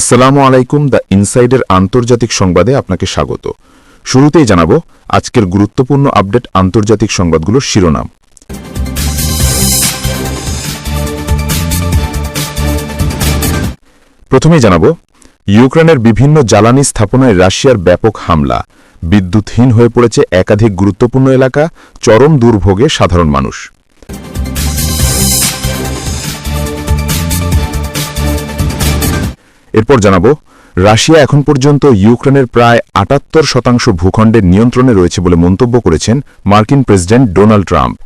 আসসালামু আলাইকুম দ্য ইনসাইডের আন্তর্জাতিক সংবাদে আপনাকে স্বাগত। শুরুতেই জানাব আজকের গুরুত্বপূর্ণ আপডেট আন্তর্জাতিক সংবাদগুলোর শিরোনাম। প্রথমেই জানাব, ইউক্রেনের বিভিন্ন জ্বালানি স্থাপনায় রাশিয়ার ব্যাপক হামলা। বিদ্যুৎহীন হয়ে পড়েছে একাধিক গুরুত্বপূর্ণ এলাকা, চরম দুর্ভোগে সাধারণ মানুষ। এরপর জানাব, রাশিয়া এখন পর্যন্ত ইউক্রেনের প্রায় আটাত্তর শতাংশ ভূখণ্ডের নিয়ন্ত্রণে রয়েছে বলে মন্তব্য করেছেন মার্কিন প্রেসিডেন্ট ডোনাল্ড ট্রাম্প।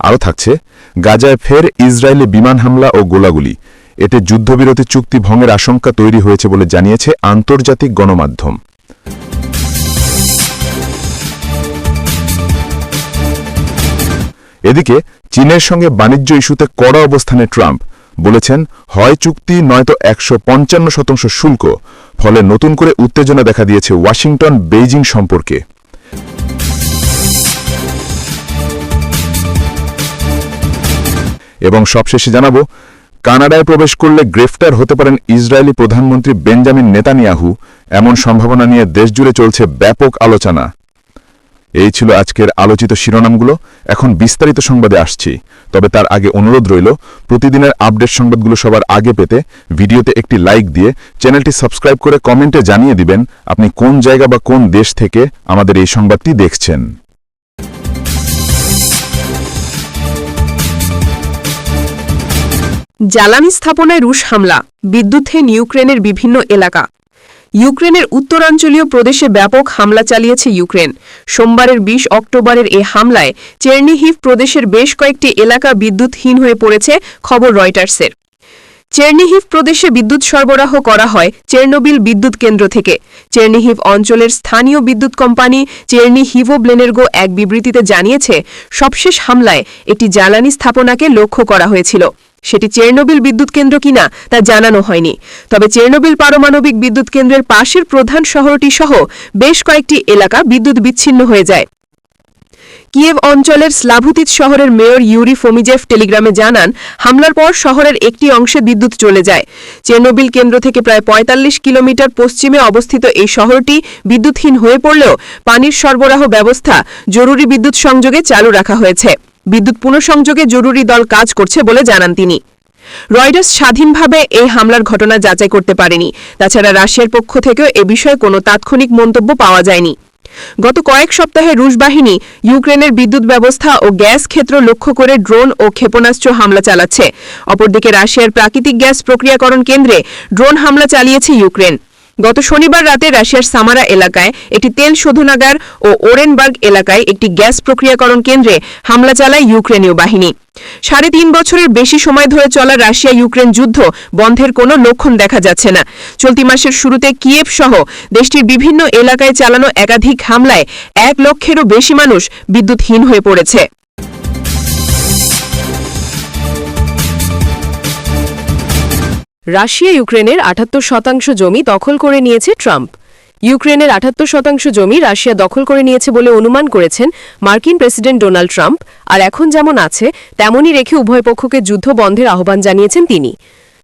আরও থাকছে, গাজায় ফের ইসরায়েলে বিমান হামলা ও গোলাগুলি। এতে যুদ্ধবিরতি চুক্তি ভঙ্গের আশঙ্কা তৈরি হয়েছে বলে জানিয়েছে আন্তর্জাতিক গণমাধ্যম। এদিকে চীনের সঙ্গে বাণিজ্য ইস্যুতে কড়া অবস্থানে ট্রাম্প। বলেছেন, হয় চুক্তি, নয়তো একশো পঞ্চান্ন শতাংশ শুল্ক। ফলে নতুন করে উত্তেজনা দেখা দিয়েছে ওয়াশিংটন বেইজিং সম্পর্কে। এবং সবশেষে জানাব, কানাডায় প্রবেশ করলে গ্রেফতার হতে পারেন ইসরায়েলি প্রধানমন্ত্রী বেঞ্জামিন নেতানিয়াহু। এমন সম্ভাবনা নিয়ে দেশজুড়ে চলছে ব্যাপক আলোচনা। এই ছিল আজকের আলোচিত শিরোনামগুলো। এখন বিস্তারিত সংবাদে আসছি। তবে তার আগে অনুরোধ রইল, প্রতিদিনের আপডেট সংবাদগুলো সবার আগে পেতে ভিডিওতে একটি লাইক দিয়ে চ্যানেলটি সাবস্ক্রাইব করে কমেন্টে জানিয়ে দিবেন আপনি কোন জায়গা বা কোন দেশ থেকে আমাদের এই সংবাদটি দেখছেন। জ্বালানি স্থাপনায় রুশ হামলা বিদ্যুৎহীন ইউক্রেনের বিভিন্ন এলাকা। ইউক্রেনের উত্তরাঞ্চলীয় প্রদেশে ব্যাপক হামলা চালিয়েছে ইউক্রেন। সোমবারের ২০ অক্টোবরের এ হামলায় চেরনিহিভ প্রদেশের বেশ কয়েকটি এলাকা বিদ্যুৎহীন হয়ে পড়েছে, খবর রয়টার্সের। চেরনিহিভ প্রদেশে বিদ্যুৎ সরবরাহ করা হয় চেরনোবিল বিদ্যুৎ কেন্দ্র থেকে। চেরনিহিভ অঞ্চলের স্থানীয় বিদ্যুৎ কোম্পানি চেরনি হিভোব্লেনের্গো এক বিবৃতিতে জানিয়েছে, সবশেষ হামলায় একটি জ্বালানি স্থাপনাকে লক্ষ্য করা হয়েছিল। সেটি চেরনোবিল বিদ্যুৎ কেন্দ্র কিনা তা জানানো হয়নি। তবে চেরনোবিল পারমাণবিক বিদ্যুৎ কেন্দ্রের পাশের প্রধান শহরটি সহ বেশ কয়েকটি এলাকা বিদ্যুৎ বিচ্ছিন্ন হয়ে যায়। কিয়েভ অঞ্চলের স্লাভুতিত শহরের মেয়র ইউরি ফোমিজেফ টেলিগ্রামে জানান, হামলার পর শহরের একটি অংশে বিদ্যুৎ চলে যায়। চেরনোবিল কেন্দ্র থেকে প্রায় ৪৫ কিলোমিটার পশ্চিমে অবস্থিত এই শহরটি বিদ্যুৎহীন হয়ে পড়লেও পানির সরবরাহ ব্যবস্থা জরুরি বিদ্যুৎ সংযোগে চালু রাখা হয়েছে। বিদ্যুৎ পুনঃসংযোগে জরুরি দল কাজ করছে বলে জানান তিনি। রয়টার্স স্বাধীনভাবে এই হামলার ঘটনা যাচাই করতে পারেনি। তাছাড়া রাশিয়ার পক্ষ থেকেও এ বিষয়ে কোনো তাৎক্ষণিক মন্তব্য পাওয়া যায়নি। গত কয়েক সপ্তাহে রুশ বাহিনী ইউক্রেনের বিদ্যুৎ ব্যবস্থা ও গ্যাস ক্ষেত্র লক্ষ্য করে ড্রোন ও ক্ষেপণাস্ত্র হামলা চালাচ্ছে। অপরদিকে রাশিয়ার প্রাকৃতিক গ্যাস প্রক্রিয়াকরণ কেন্দ্রে ড্রোন হামলা চালিয়েছে ইউক্রেন। গত শনিবার রাতে রাশিয়ার সামারা এলাকায় একটি তেল শোধনাগার ও ওরেনবার্গ এলাকায় একটি গ্যাস প্রক্রিয়াকরণ কেন্দ্রে হামলা চালায় ইউক্রেনীয় বাহিনী। সাড়ে তিন বছরের বেশি সময় ধরে চলা রাশিয়া ইউক্রেন যুদ্ধ বন্ধের কোনো লক্ষণ দেখা যাচ্ছে না। চলতি মাসের শুরুতে কিয়েভ সহ দেশটির বিভিন্ন এলাকায় চালানো একাধিক হামলায় এক লক্ষেরও বেশি মানুষ বিদ্যুৎহীন হয়ে পড়েছে। রাশিয়া ইউক্রেনের আটাত্তর শতাংশ জমি দখল করে নিয়েছে ট্রাম্প। ইউক্রেনের আটাত্তর শতাংশ জমি রাশিয়া দখল করে নিয়েছে বলে অনুমান করেছেন মার্কিন প্রেসিডেন্ট ডোনাল্ড ট্রাম্প, আর এখন যেমন আছে, তেমনই রেখে উভয় পক্ষকে যুদ্ধ বন্ধের আহ্বান জানিয়েছেন তিনি।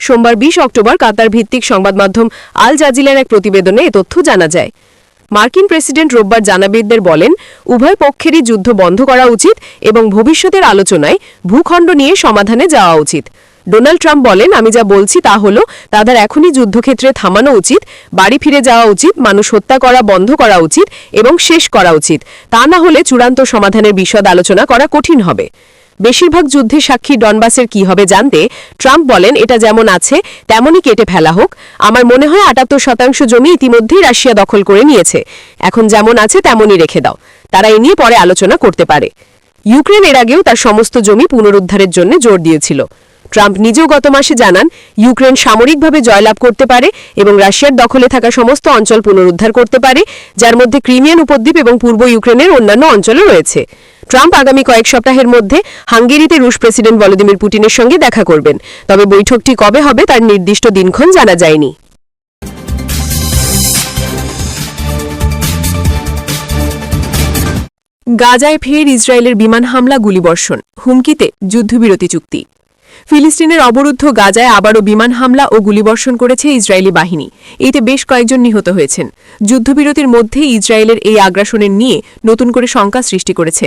সোমবার ২০ অক্টোবর কাতার ভিত্তিক সংবাদ মাধ্যম আল জাজিলার এক প্রতিবেদনে এ তথ্য জানা যায়। মার্কিন প্রেসিডেন্ট রোববার জানাবিদদের বলেন, উভয় পক্ষেরই যুদ্ধ বন্ধ করা উচিত এবং ভবিষ্যতের আলোচনায় ভূখণ্ড নিয়ে সমাধানে যাওয়া উচিত। ডোনাল্ড ট্রাম্প বলেন, আমি যা বলছি তা হল, তাদের এখনই যুদ্ধক্ষেত্রে থামানো উচিত, বাড়ি ফিরে যাওয়া উচিত, মানুষ হত্যা করা বন্ধ করা উচিত এবং শেষ করা উচিত। তা না হলে চূড়ান্ত সমাধানের বিশদ আলোচনা করা কঠিন হবে। বেশিরভাগ যুদ্ধে সাক্ষী ডনবাসের কি হবে জানতে ট্রাম্প বলেন, এটা যেমন আছে, তেমনই কেটে ফেলা হোক। আমার মনে হয় আটাত্তর শতাংশ জমি ইতিমধ্যেই রাশিয়া দখল করে নিয়েছে। এখন যেমন আছে, তেমনই রেখে দাও। তারা এ নিয়ে পরে আলোচনা করতে পারে। ইউক্রেন এর আগেও তার সমস্ত জমি পুনরুদ্ধারের জন্য জোর দিয়েছিল। ট্রাম্প নিজেও গত মাসে জানান, ইউক্রেন সামরিকভাবে জয়লাভ করতে পারে এবং রাশিয়ার দখলে থাকা সমস্ত অঞ্চল পুনরুদ্ধার করতে পারে, যার মধ্যে ক্রিমিয়ান উপদ্বীপ এবং পূর্ব ইউক্রেনের অন্যান্য অঞ্চলও রয়েছে। ট্রাম্প আগামী কয়েক সপ্তাহের মধ্যে হাঙ্গেরিতে রুশ প্রেসিডেন্ট ভলোদিমির পুটিনের সঙ্গে দেখা করবেন। তবে বৈঠকটি কবে হবে তার নির্দিষ্ট দিনক্ষণ জানা যায়নি। গাজায় ফের ইসরায়েলের বিমান হামলা, গুলিবর্ষণ। হুমকিতে যুদ্ধবিরতি চুক্তি। ফিলিস্তিনের অবরুদ্ধ গাজায় আবারও বিমান হামলা ও গুলিবর্ষণ করেছে ইসরায়েলি বাহিনী। এতে বেশ কয়েকজন নিহত হয়েছেন। যুদ্ধবিরতির মধ্যে ইসরায়েলের এই আগ্রাসনের নিয়ে নতুন করে শঙ্কা সৃষ্টি করেছে।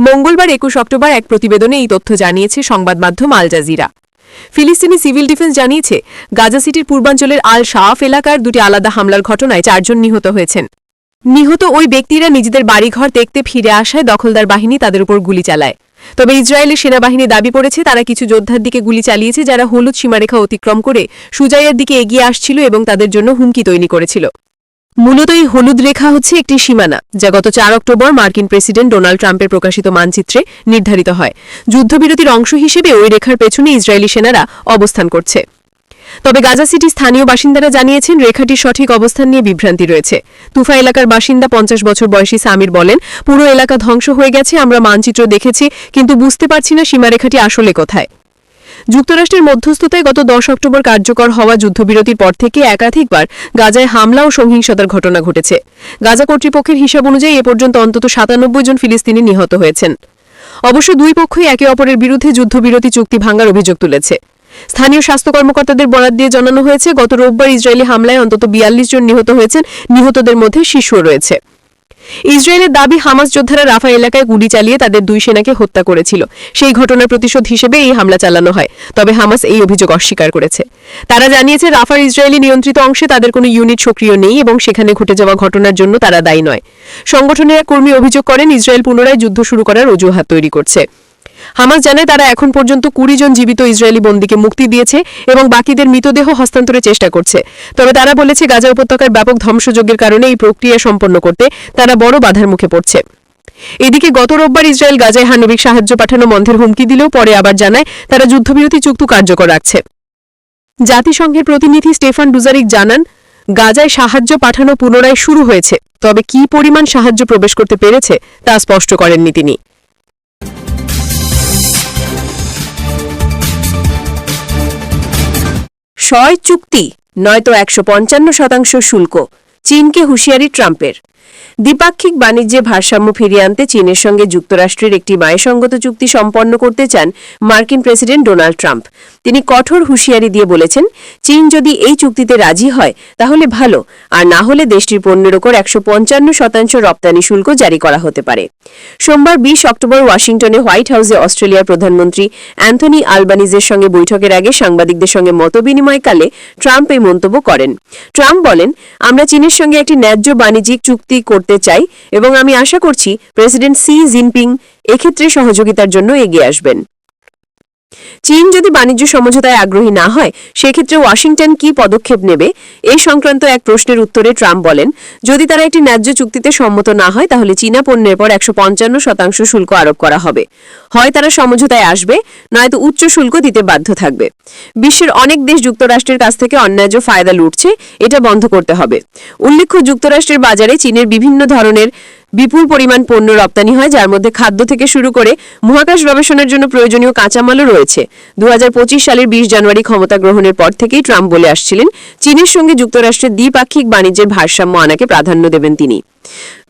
মঙ্গলবার একুশ অক্টোবর এক প্রতিবেদনে এই তথ্য জানিয়েছে সংবাদ মাধ্যম আল জাজিরা। ফিলিস্তিনি সিভিল ডিফেন্স জানিয়েছে, গাজা সিটির পূর্বাঞ্চলের আল শাহ এলাকার দুটি আলাদা হামলার ঘটনায় চারজন নিহত হয়েছেন। নিহত ওই ব্যক্তিরা নিজেদের বাড়িঘর দেখতে ফিরে আসায় দখলদার বাহিনী তাদের উপর গুলি চালায়। তবে ইসরায়েলি সেনাবাহিনী দাবি করেছে, তারা কিছু যোদ্ধার দিকে গুলি চালিয়েছে যারা হলুদ সীমারেখা অতিক্রম করে সুজাইয়ের দিকে এগিয়ে আসছিল এবং তাদের জন্য হুমকি তৈরি করেছিল। মূলত এই হলুদ রেখা হচ্ছে একটি সীমানা, যা গত চার অক্টোবর মার্কিন প্রেসিডেন্ট ডোনাল্ড ট্রাম্পের প্রকাশিত মানচিত্রে নির্ধারিত হয়। যুদ্ধবিরতির অংশ হিসেবে ওই রেখার পেছনে ইসরায়েলি সেনারা অবস্থান করছে। তবে গাজা সিটি স্থানীয় বাসিন্দারা জানিয়েছেন, রেখাটির সঠিক অবস্থান নিয়ে বিভ্রান্তি রয়েছে। তুফা এলাকার বাসিন্দা পঞ্চাশ বছর বয়সী সামির বলেন, পুরো এলাকা ধ্বংস হয়ে গেছে, আমরা মানচিত্র দেখেছি, কিন্তু বুঝতে পারছি না সীমারেখাটি আসলে কোথায়। যুক্তরাষ্ট্রের মধ্যস্থতায় গত দশ অক্টোবর কার্যকর হওয়া যুদ্ধবিরতির পর থেকে একাধিকবার গাজায় হামলা ও সহিংসতার ঘটনা ঘটেছে। গাজা কর্তৃপক্ষের হিসাব অনুযায়ী এ পর্যন্ত অন্তত সাতানব্বই জন ফিলিস্তিনি নিহত হয়েছেন। অবশ্য দুই পক্ষই একে অপরের বিরুদ্ধে যুদ্ধবিরতি চুক্তি ভাঙার অভিযোগ তুলেছে। স্থানীয় স্বাস্থ্য কর্মকর্তাদের বরাত দিয়ে জানানো হয়েছে, গত রোববার ইসরায়েলি হামলায় অন্তত বিয়াল্লিশ জন নিহত হয়েছেন, নিহতদের মধ্যে শিশুও রয়েছে। ইসরায়েলের দাবি, হামাস যোদ্ধারা রাফা এলাকায় গুলি চালিয়ে তাদের দুই সেনাকে হত্যা করেছিল। সেই ঘটনার প্রতিশোধ হিসেবে এই হামলা চালানো হয়, তবে হামাস এই অভিযোগ অস্বীকার করেছে। তারা জানিয়েছে, রাফার ইসরায়েলি নিয়ন্ত্রিত অংশে তাদের কোনো ইউনিট সক্রিয় নেই এবং সেখানে ঘটে যাওয়া ঘটনার জন্য তারা দায়ী নয়। সংগঠনের কর্মী অভিযোগ করেন, ইসরায়েল পুনরায় যুদ্ধ শুরু করার অজুহাত তৈরি করছে। হামাস জানায় তারা এখন পর্যন্ত কুড়ি জন জীবিত ইসরায়েলি বন্দীকে মুক্তি দিয়েছে এবং বাকিদের মৃতদেহ হস্তান্তরের চেষ্টা করছে। তবে তারা বলেছে, গাজা উপত্যকার ব্যাপক ধ্বংসযজ্ঞের কারণে এই প্রক্রিয়া সম্পন্ন করতে তারা বড় বাধার মুখে পড়ছে। এদিকে গত রোববার ইসরায়েল গাজায় হানবিক সাহায্য পাঠানো বন্ধের হুমকি দিলেও পরে আবার জানায়, তারা যুদ্ধবিরতি চুক্তি কার্যকর রাখছে। জাতিসংঘের প্রতিনিধি স্টেফান ডুজারিক জানান, গাজায় সাহায্য পাঠানো পুনরায় শুরু হয়েছে, তবে কি পরিমাণ সাহায্য প্রবেশ করতে পেরেছে তা স্পষ্ট করেননি তিনি। শয় চুক্তি, নয়তো একশো পঞ্চান্ন শতাংশ শুল্ক, চীনকে হুঁশিয়ারি ট্রাম্পের। দ্বিপাক্ষিক বাণিজ্যে ভারসাম্য ফিরিয়ে আনতে চীনের সঙ্গে যুক্তরাষ্ট্রের একটি ন্যায়সঙ্গত চুক্তি সম্পন্ন করতে চান মার্কিন প্রেসিডেন্ট ডোনাল্ড ট্রাম্প। তিনি কঠোর হুঁশিয়ারি দিয়ে বলেছেন, চীন যদি এই চুক্তিতে রাজি হয়, তাহলে ভালো, আর না হলে দেশটির পণ্যের ওপর একশো পঞ্চান্ন শতাংশ রপ্তানি শুল্ক জারি করা হতে পারে। সোমবার বিশ অক্টোবর ওয়াশিংটনে হোয়াইট হাউসে অস্ট্রেলিয়ার প্রধানমন্ত্রী অ্যান্থনি আলবানিজের সঙ্গে বৈঠকের আগে সাংবাদিকদের সঙ্গে মতবিনিময়কালে ট্রাম্প এই মন্তব্য করেন। ট্রাম্প বলেন, আমরা চীনের সঙ্গে একটি ন্যায্য বাণিজ্যিক চুক্তি করতে চাই এবং আমি আশা করছি, প্রেসিডেন্ট সি জিনপিং এক্ষেত্রে সহযোগিতার জন্য এগিয়ে আসবেন। চীন যদি বাণিজ্য সমঝোতায় আগ্রহী না হয়, সেক্ষেত্রে ওয়াশিংটন কি পদক্ষেপ নেবে? এই সংক্রান্ত এক প্রশ্নের উত্তরে ট্রাম্প বলেন, যদি তারা একটি ন্যায্য চুক্তিতে সম্মত না হয়, তাহলে চীনা পণ্যের পর একশো পঞ্চান্ন শতাংশ শুল্ক আরোপ করা হবে। হয় তারা সমঝোতায় আসবে, নয়তো উচ্চ শুল্ক দিতে বাধ্য থাকবে। বিশ্বের অনেক দেশ যুক্তরাষ্ট্রের কাছ থেকে অন্যায্য ফায়দা লুটছে, এটা বন্ধ করতে হবে। উল্লেখ্য, যুক্তরাষ্ট্রের বাজারে চীনের বিভিন্ন ধরনের বিপুল পরিমাণ পণ্য রপ্তানি হয়, যার মধ্যে খাদ্য থেকে শুরু করে মহাকাশ গবেষণার জন্য প্রয়োজনীয় কাঁচামালও রয়েছে। দু হাজার পঁচিশ সালের বিশ জানুয়ারি ক্ষমতা গ্রহণের পর থেকেই ট্রাম্প বলে আসছিলেন, চীনের সঙ্গে যুক্তরাষ্ট্রের দ্বিপাক্ষিক বাণিজ্যের ভারসাম্য আনাকে প্রাধান্য দেবেন তিনি।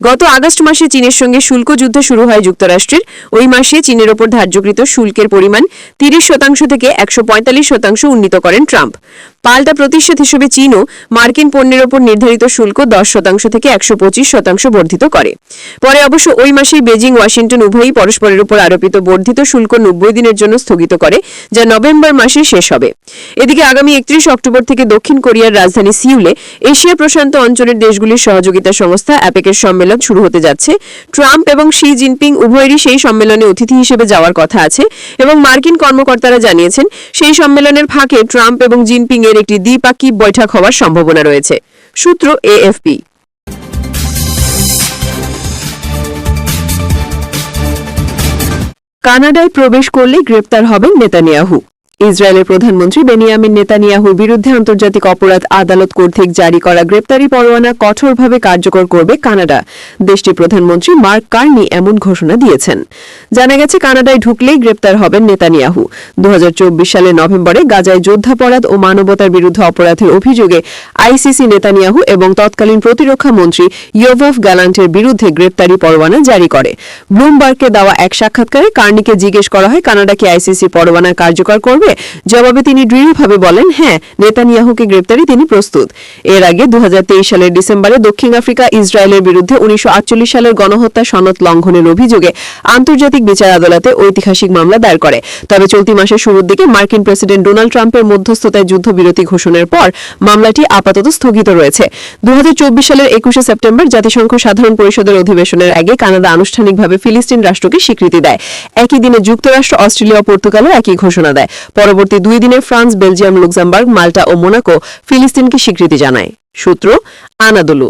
গত আগস্ট মাসে চীনের সঙ্গে শুল্ক যুদ্ধ শুরু হয় যুক্তরাষ্ট্রের। ওই মাসে চীনের ওপর ধার্যকৃত শুল্কের পরিমাণ তিরিশ শতাংশ থেকে একশো পঁয়তাল্লিশ শতাংশ উন্নীত করেন ট্রাম্প। পাল্টা প্রতিশোধ হিসেবে চীনও মার্কিন পণ্যের ওপর নির্ধারিত শুল্ক দশ শতাংশ থেকে একশো পঁচিশ শতাংশ বর্ধিত করে। পরে অবশ্য ওই মাসেই বেজিং ওয়াশিংটন উভয়ই পরস্পরের উপর আরোপিত বর্ধিত শুল্ক নব্বই দিনের জন্য স্থগিত করে, যা নভেম্বর মাসে শেষ হবে। এদিকে আগামী একত্রিশ অক্টোবর থেকে দক্ষিণ কোরিয়ার রাজধানী সিউলে এশিয়া প্রশান্ত অঞ্চলের দেশগুলির সহযোগিতা সংস্থা অ্যাপেকের সম্মেলন শুরু হতে যাচ্ছে। ট্রাম্প এবং শি জিনপিং উভয়েরই সেই সম্মেলনে অতিথি হিসেবে যাওয়ার কথা আছে এবং মার্কিন কর্মকর্তারা জানিয়েছেন, সেই সম্মেলনের ফাঁকে ট্রাম্প এবং জিনপিং এর একটি দ্বিপাক্ষিক বৈঠক হওয়ার সম্ভাবনা রয়েছে। সূত্র এএফপি। কানাডায় প্রবেশ করলে গ্রেপ্তার হবেন নেতানিয়াহু। ইসরায়েলের প্রধানমন্ত্রী বেনিয়ামিন নেতানিয়াহুর বিরুদ্ধে আন্তর্জাতিক অপরাধ আদালত কর্তৃক জারি করা গ্রেপ্তারি পরোয়ানা কঠোরভাবে কার্যকর করবে কানাডা। দেশটির প্রধানমন্ত্রী মার্ক কার্নি এমন ঘোষণা দিয়েছেন। জানা গেছে, কানাডায় ঢুকলেই গ্রেপ্তার হবেন নেতানিয়াহু। দু সালের নভেম্বরে গাজায় যুদ্ধাপরাধ ও মানবতার বিরুদ্ধে অপরাধের অভিযোগে আইসিসি নেতানিয়াহু এবং তৎকালীন প্রতিরক্ষা মন্ত্রী ইয়োভফ গ্যালান্টের বিরুদ্ধে গ্রেপ্তারি পরোয়ানা জারি করে। ব্লুমবার্গকে দেওয়া এক সাক্ষাৎকারে কার্নিকে জিজ্ঞেস করা হয়, কানাডা কি আইসিসি পরোয়ানা কার্যকর করবে? জবাবে তিনি দৃঢ়ভাবে বলেন হ্যাঁ নেতানিয়াহুকে গ্রেপ্তারি তিনি প্রস্তুত। এর আগে দু সালের ডিসেম্বরে দক্ষিণ আফ্রিকা ইসরায়েলের বিরুদ্ধে উনিশশো সালের গণহত্যা সনদ লঙ্ঘনের অভিযোগে আন্তর্জাতিক বিচার আদালতে ঐতিহাসিক মামলা দায়ের করে। তবে চলতি মাসের শুরুর দিকে মার্কিন প্রেসিডেন্ট ডোনাল্ড ট্রাম্পের মধ্যস্থতায় যুদ্ধবিরতি ঘোষণার পর মামলাটি আপাতত স্থগিত রয়েছে। দু হাজার চব্বিশ সালের একুশে সেপ্টেম্বর জাতিসংঘ সাধারণ পরিষদের অধিবেশনের আগে কানাডা আনুষ্ঠানিকভাবে ফিলিস্তিন রাষ্ট্রকে স্বীকৃতি দেয়। একই দিনে যুক্তরাষ্ট্র, অস্ট্রেলিয়া ও পর্তুগালও একই ঘোষণা দেয়। পরবর্তী দুই দিনে ফ্রান্স বেলজিয়াম লুক্সেমবার্গ মাল্টা ও মোনাকো ফিলিস্তিনকে স্বীকৃতি জানায়। সূত্র আনাদুলু।